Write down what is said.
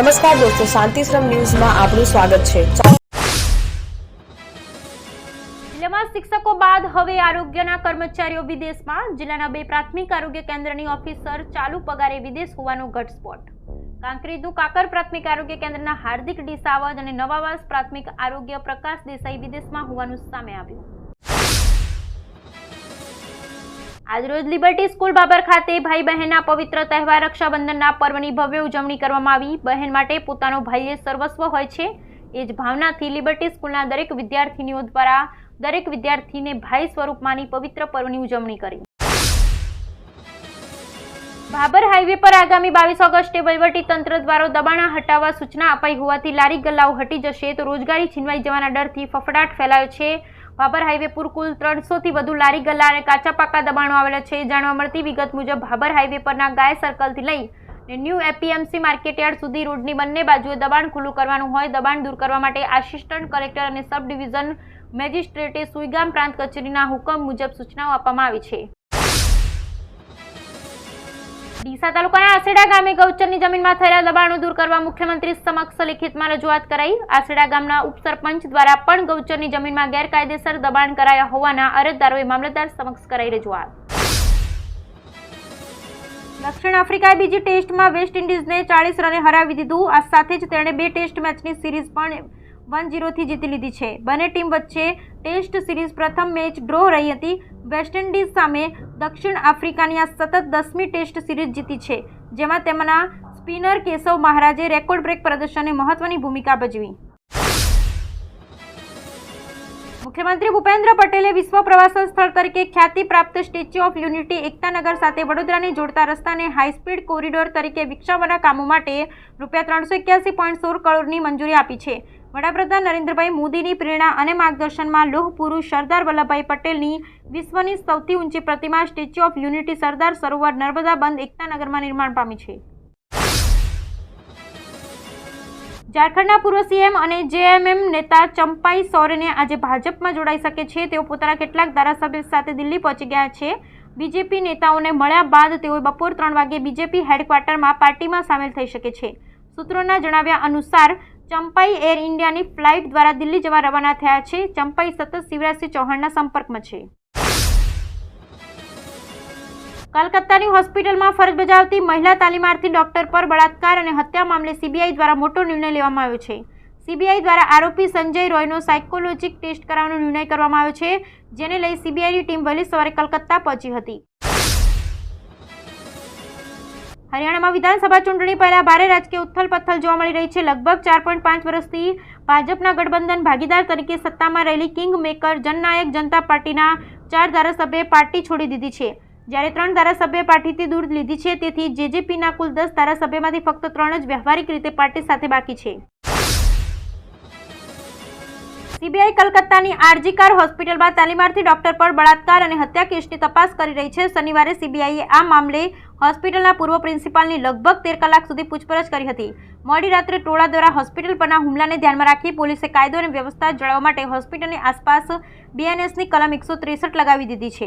નમસ્કાર દોસ્તો, શાંતિશ્રમ ન્યૂઝમાં આપનું સ્વાગત છે. શિક્ષકો બાદ હવે આરોગ્યના કર્મચારીઓ વિદેશમાં. જિલ્લાના બે પ્રાથમિક આરોગ્ય કેન્દ્રની ઓફિસર ચાલુ પગારે વિદેશ હોવાનો ઘટસ્ફોટ. કાંકરેજનું કાકર પ્રાથમિક આરોગ્ય કેન્દ્રના હાર્દિક ડી સાવજ અને નવાવાસ પ્રાથમિક આરોગ્ય પ્રકાશ દેસાઈ વિદેશમાં હોવાનું સામે આવ્યું. આજરોજ લિબર્ટી સ્કૂલ બાબર ખાતે ભાઈ બહેનના પવિત્ર તહેવાર રક્ષાબંધનના પર્વની ભવ્ય ઉજવણી કરવામાં આવી. બહેન માટે પોતાનો ભાઈ એ સર્વસ્વ હોય છે. એ જ ભાવનાથી લિબર્ટી સ્કૂલના દરેક વિદ્યાર્થીનીઓ દ્વારા દરેક વિદ્યાર્થીને ભાઈ સ્વરૂપમાંની પવિત્ર પર્વની ઉજવણી કરી. ભાબર હાઈવે પર આગામી બાવીસ ઓગસ્ટે વહીવટી તંત્ર દ્વારા દબાણ હટાવવા સૂચના અપાઈ હોવાથી લારી ગલ્લાઓ હટી જશે તો રોજગારી છીનવાઈ જવાના ડરથી ફફડાટ ફેલાયો છે. ભાબર હાઈવે પર કુલ ત્રણસોથી વધુ લારી, ગલ્લા અને કાચા પાકા દબાણો આવેલા છે. જાણવા મળતી વિગત મુજબ ભાબર હાઈવે પરના ગાય સર્કલથી લઈ ન્યૂ એપીએમસી માર્કેટયાર્ડ સુધી રોડની બંને બાજુએ દબાણ ખુલ્લું કરવાનું હોય, દબાણ દૂર કરવા માટે આસિસ્ટન્ટ કલેક્ટર અને સબ ડિવિઝન મેજિસ્ટ્રેટે સુઈગામ પ્રાંત કચેરીના હુકમ મુજબ સૂચનાઓ આપવામાં આવી છે. ડીસા તાલુકાના આસેડા ગામે ગૌચરની જમીનમાં થયેલા દબાણો દૂર કરવા મુખ્યમંત્રી સમક્ષ લેખિતમાં રજૂઆત કરાઈ. આસેડા ગામના ઉપસરપંચ દ્વારા પણ ગૌચરની જમીનમાં ગેરકાયદેસર દબાણ કરાયા હોવાના અરજદારોએ મામલતદાર સમક્ષ કરાઈ રજૂઆત. દક્ષિણ આફ્રિકાએ બીજી ટેસ્ટમાં વેસ્ટ ઇન્ડિઝને ચાળીસ રને હરાવી દીધું. આ સાથે જ તેણે બે ટેસ્ટ મેચની સિરીઝ પણ વન જીરોથી જીતી લીધી છે. બંને ટીમ વચ્ચે ટેસ્ટ સિરીઝ પ્રથમ મેચ ડ્રો રહી હતી. વેસ્ટ ઇન્ડિઝ સામે દક્ષિણ આફ્રિકાની આ સતત દસમી ટેસ્ટ સિરીઝ જીતી છે, જેમાં તેમના સ્પિનર કેશવ મહારાજે રેકોર્ડ બ્રેક પ્રદર્શને મહત્વની ભૂમિકા ભજવી. મુખ્યમંત્રી ભૂપેન્દ્ર પટેલે વિશ્વ પ્રવાસન સ્થળ તરીકે ખ્યાતિ પ્રાપ્ત સ્ટેચ્યુ ઓફ યુનિટી એકતાનગર સાથે વડોદરાને જોડતા રસ્તાને હાઈસ્પીડ કોરિડોર તરીકે વિકસાવવાના કામો માટે રૂપિયા ત્રણસો એક્યાસી પોઈન્ટ સોળ કરોડની મંજૂરી આપી છે. વડાપ્રધાન નરેન્દ્રભાઈ મોદીની પ્રેરણા અને માર્ગદર્શનમાં લોહ પુરુષ સરદાર વલ્લભભાઈ પટેલની વિશ્વની સૌથી ઊંચી પ્રતિમા Statue of Unity Sardar Sarovar Narmada બંધ એકતાનગરમાં નિર્માણ પામી છે. ઝારખંડના પૂર્વ સીએમ અને જેએમએમ નેતા ચંપાઈ સોરેને આજે ભાજપમાં જોડાઈ શકે છે. તેઓ પોતાના કેટલાક ધારાસભ્ય સાથે દિલ્હી પહોંચી ગયા છે. બીજેપી નેતાઓને મળ્યા બાદ તેઓ બપોર ત્રણ વાગે બીજેપી હેડક્વાર્ટરમાં પાર્ટીમાં સામેલ થઈ શકે છે. સૂત્રોના જણાવ્યા અનુસાર ચંપાઈ એર ઇન્ડિયાની ફ્લાઇટ દ્વારા દિલ્હી જવા રવાના થયા છે. ચંપાઈ સતત શિવરાજસિંહ ચૌહાણના સંપર્કમાં છે. કલકત્તાની હોસ્પિટલમાં ફરજ બજાવતી મહિલા તાલીમાર્થી ડોક્ટર પર બળાત્કાર અને હત્યા મામલે સીબીઆઈ દ્વારા મોટો નિર્ણય લેવામાં આવ્યો છે. સીબીઆઈ દ્વારા આરોપી સંજય રોયનો સાયકોલોજીક ટેસ્ટ કરાવવાનો નિર્ણય કરવામાં આવ્યો છે, જેને લઈ સીબીઆઈની ટીમ વહેલી સવારે કલકત્તા પહોંચી હતી. હરિયાણામાં વિધાનસભા ચૂંટણી પહેલા ભારે રાજકીય ઉથલપથલ જોવા મળી રહી છે. લગભગ ચાર પોઈન્ટ પાંચ વર્ષથી ભાજપના ગઠબંધન ભાગીદાર તરીકે સત્તામાં રહેલી કિંગ મેકર, જનનાયક જનતા પાર્ટીના ચાર ધારાસભ્યએ પાર્ટી છોડી દીધી છે. જ્યારે ત્રણ ધારાસભ્ય પાર્ટીથી દૂર લીધી છે, તેથી જેજેપીના કુલ દસ ધારાસભ્યમાંથી ફક્ત ત્રણ જ વ્યવહારિક રીતે પાર્ટી સાથે બાકી છે. સીબીઆઈ કલકત્તાની આરજીકાર હોસ્પિટલમાં તાલીમાર્થી ડોક્ટર પર બળાત્કાર અને હત્યા કેસની તપાસ કરી રહી છે. શનિવારે સીબીઆઈએ આ મામલે હોસ્પિટલના પૂર્વ પ્રિન્સિપાલની લગભગ તેર કલાક સુધી પૂછપરછ કરી હતી. મોડી રાત્રે ટોળા દ્વારા હોસ્પિટલ પરના હુમલાને ધ્યાનમાં રાખી પોલીસે કાયદો અને વ્યવસ્થા જાળવવા માટે હોસ્પિટલની આસપાસ બીએનએસની કલમ એકસો ત્રેસઠ લગાવી દીધી છે.